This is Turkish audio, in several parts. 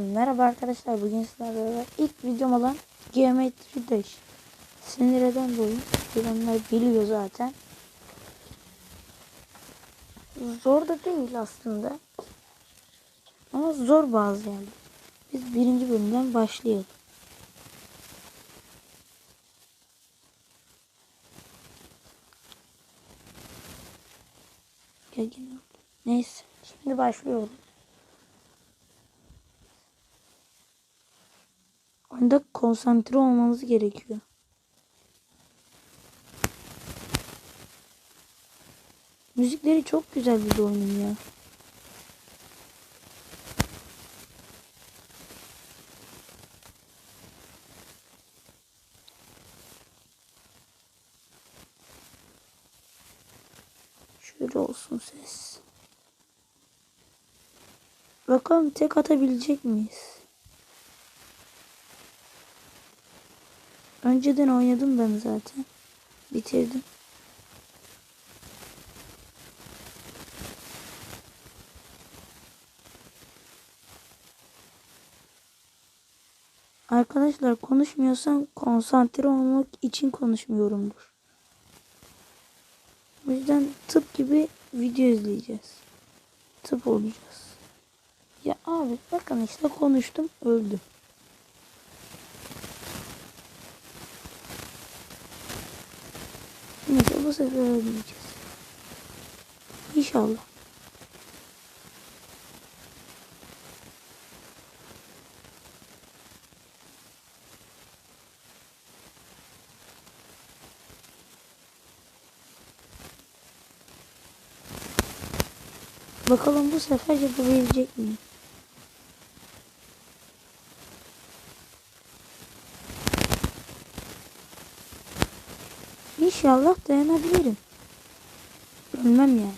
Merhaba arkadaşlar. Bugün sizlerle beraber ilk videom olan Geometry Dash. Sinir eden bu oyun. Bilenler biliyor zaten. Zor da değil aslında. Ama zor bazı yani. Biz birinci bölümden başlayalım. Neyse şimdi başlıyorum Oyunda konsantre olmamız gerekiyor. Müzikleri çok güzel bir oyunun ya. Şöyle olsun ses. Bakalım tek atabilecek miyiz? Önceden oynadım ben zaten. Bitirdim. Arkadaşlar konuşmuyorsam konsantre olmak için konuşmuyorumdur. O yüzden tıp gibi video izleyeceğiz. Tıp olacağız. Ya abi bakın işte konuştum öldüm. Neyse bu sefer ölmeyeceğiz. İnşallah. Bakalım bu sefer yapabilecek miyim? İnşallah dayanabilirim. Ölmem yani.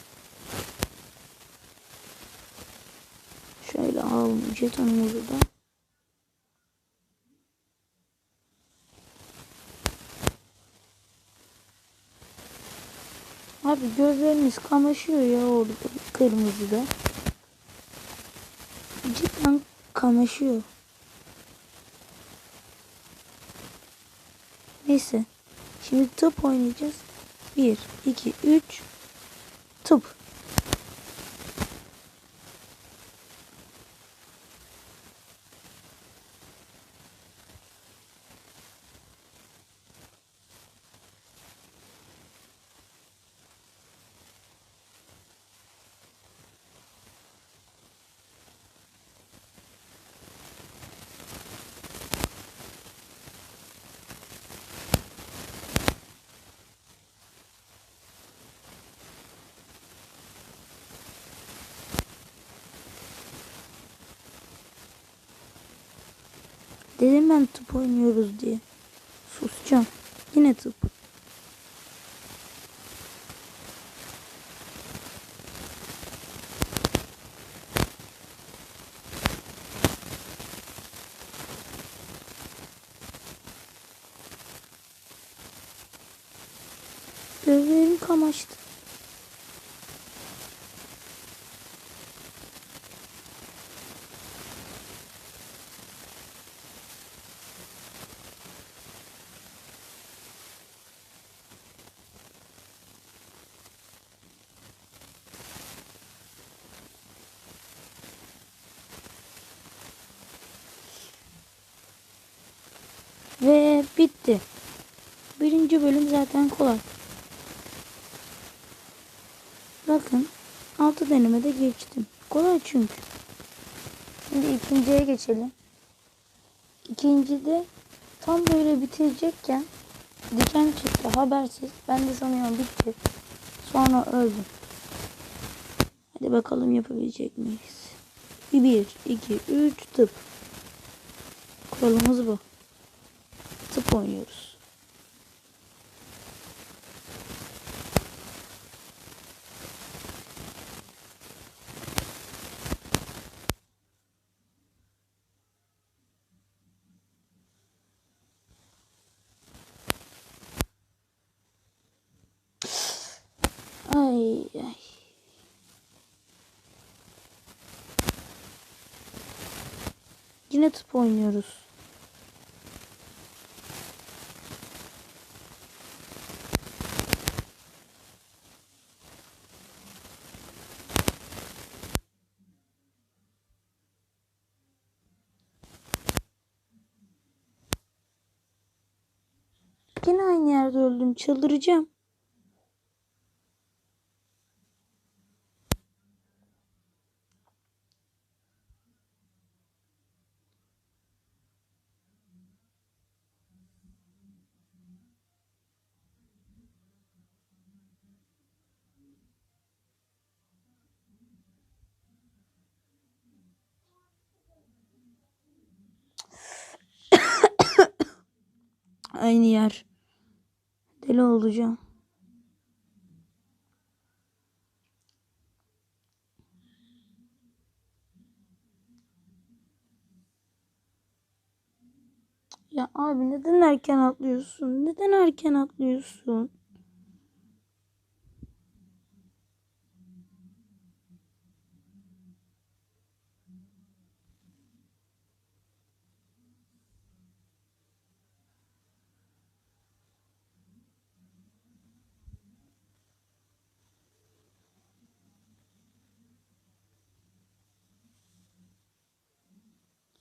Şöyle alalım jetonumuzu da. Abi gözlerimiz kamaşıyor ya orada kırmızıda. Cidden kamaşıyor. Neyse. Şimdi tıp oynayacağız. 1, 2, 3. Tıp. Dedim ben tıp oynuyoruz diye. Susacağım. Yine tıp. Gözlerim kamaştı. Ve bitti. Birinci bölüm zaten kolay. Bakın altı denemede geçtim. Kolay çünkü. Şimdi ikinciye geçelim. İkincide tam böyle bitirecekken diken çıktı habersiz. Ben de sanıyorum bitti. Sonra öldüm. Hadi bakalım yapabilecek miyiz? Bir, iki, üç, tıp. Kuralımız bu. Oynuyoruz. Ay ay. Yine tıp oynuyoruz. Yine aynı yerde öldüm. Çıldıracağım. Aynı yer. Deli olacağım. Ya abi neden erken atlıyorsun? Neden erken atlıyorsun?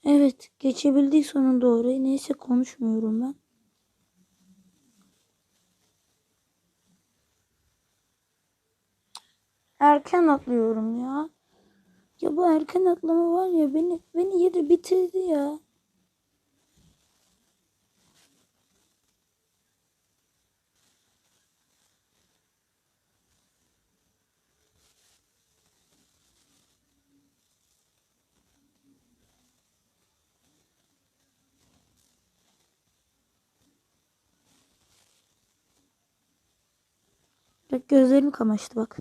Evet, geçebildik sonunda orayı. Neyse konuşmuyorum ben. Erken atlıyorum ya. Ya bu erken atlama var ya beni beni yedi bitirdi ya. Bak gözlerim kamaştı bak.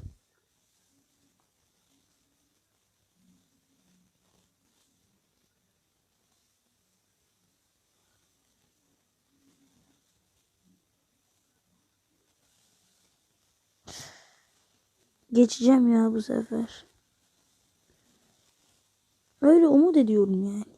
Geçeceğim ya bu sefer. Öyle umut ediyorum yani.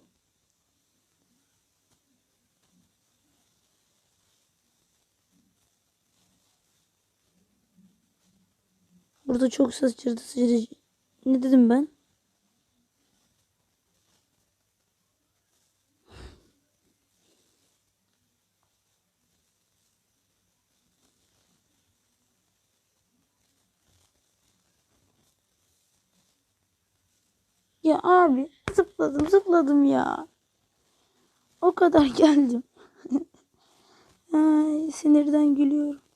Burada çok şaşırtıcı. Ne dedim ben? Ya abi zıpladım zıpladım ya. O kadar geldim. Ay, sinirden gülüyorum.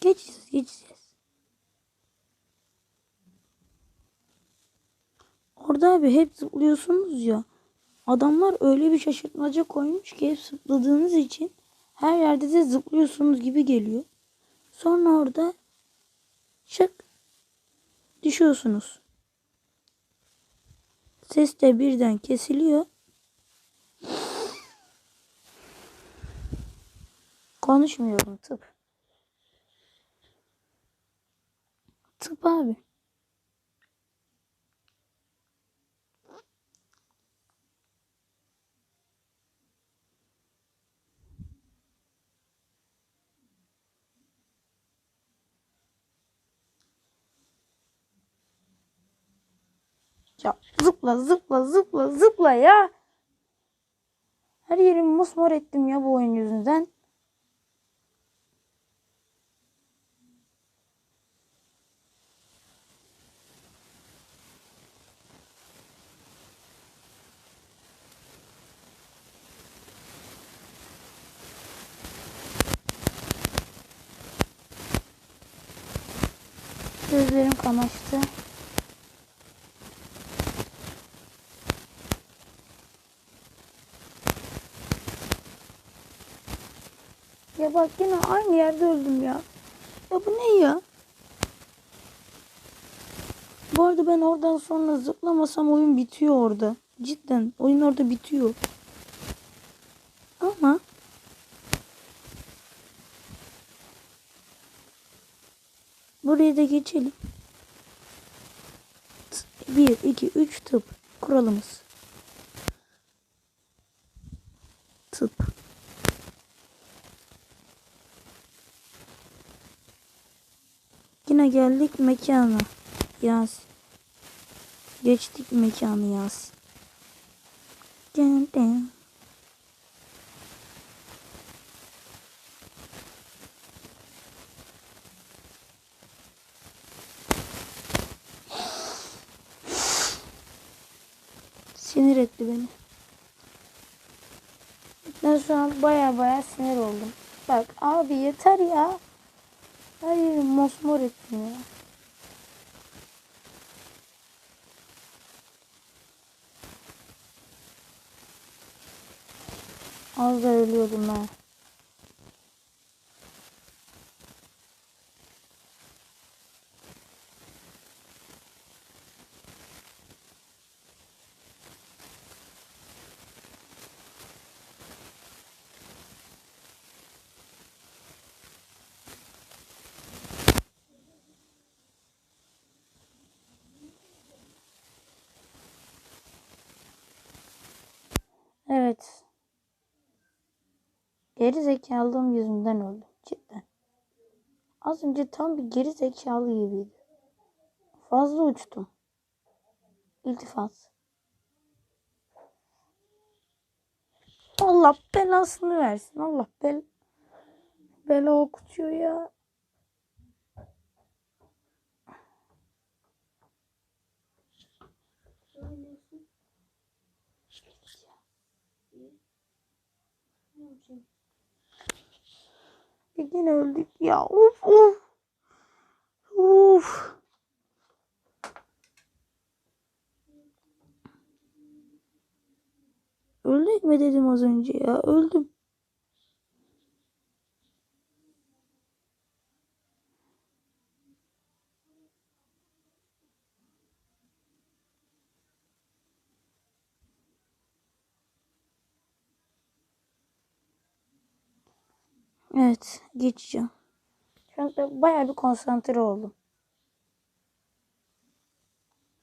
Geçeceğiz geçeceğiz. Orada abi hep zıplıyorsunuz ya. Adamlar öyle bir şaşırtmaca koymuş ki hep zıpladığınız için her yerde de zıplıyorsunuz gibi geliyor. Sonra orada şık düşüyorsunuz. Ses de birden kesiliyor. Konuşmuyorum tıp. Tıp abi. Ya zıpla zıpla zıpla zıpla ya. Her yerimi mosmor ettim ya bu oyun yüzünden. Gözlerim kamaştı. Ya bak yine aynı yerde öldüm ya. Ya bu ne ya? Bu arada ben oradan sonra zıplamasam oyun bitiyor orada. Cidden oyun orada bitiyor. Ama buraya da geçelim. 1, 2, 3 tıp. Kuralımız. Tıp. Yine geldik mekana. Yasin. Geçtik mekanı Yasin. Dın dın. Sinir etti beni. Ben şu an baya baya sinir oldum. Bak abi yeter ya. Hayır mosmor ettim ya. Az da ölüyordum ben. Evet. Geri zekalığım yüzünden öldüm. Cidden. Az önce tam bir geri zekalı gibiydi. Fazla uçtum. İltifat. Allah belasını versin. Allah bel bela okutuyor ya. Yine öldük ya. Of of. Of. Öldük mü dedim az önce ya. Öldüm. Evet, geçeceğim. Şu anda bayağı bir konsantre oldum.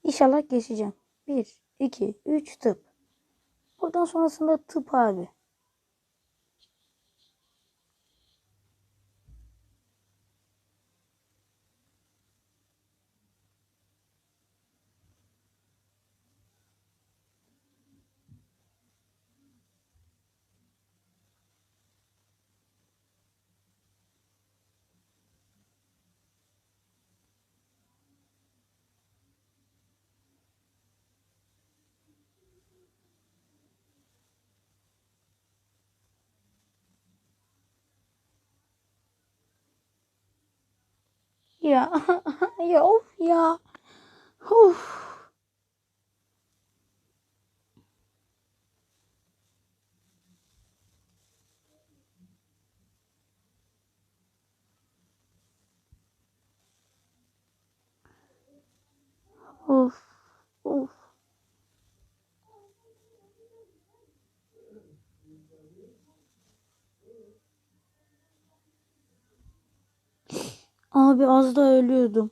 İnşallah geçeceğim. 1, 2, 3 tıp. Buradan sonrasında tıp abi. Ya, ya of ya. Of. Of. Abi az da ölüyordum.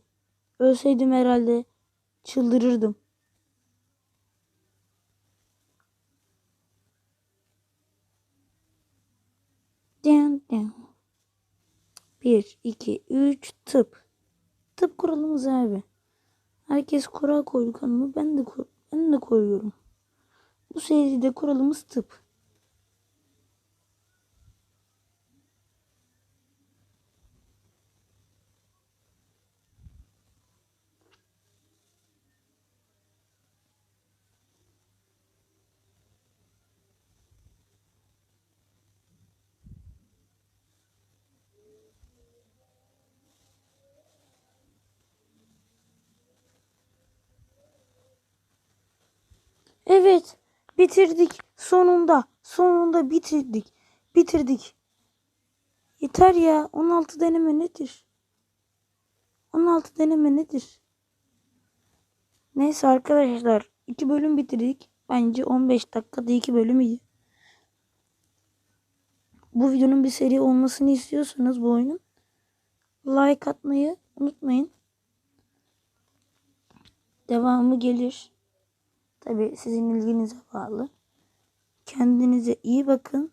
Ölseydim herhalde çıldırırdım. Dın dın. Bir, iki, üç, tıp. Tıp kuralımız abi. Herkes kural koydu kanımı. Ben de ben de koyuyorum. Bu seride kuralımız tıp. Evet, bitirdik. Sonunda, sonunda bitirdik. Bitirdik. Yeter ya. 16 deneme nedir? 16 deneme nedir? Neyse arkadaşlar, iki bölüm bitirdik. Bence 15 dakikada iki bölüm iyi. Bu videonun bir seri olmasını istiyorsanız bu oyunun like atmayı unutmayın. Devamı gelir. Tabi sizin ilginize bağlı. Kendinize iyi bakın.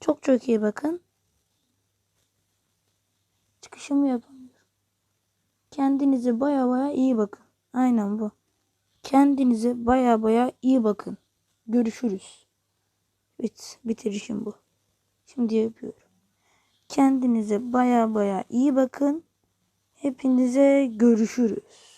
Çok çok iyi bakın. Çıkışımı yapamıyorum. Kendinize baya baya iyi bakın. Aynen bu. Kendinize baya baya iyi bakın. Görüşürüz. Bit, bitirişim bu. Şimdi yapıyorum. Kendinize baya baya iyi bakın. Hepinize görüşürüz.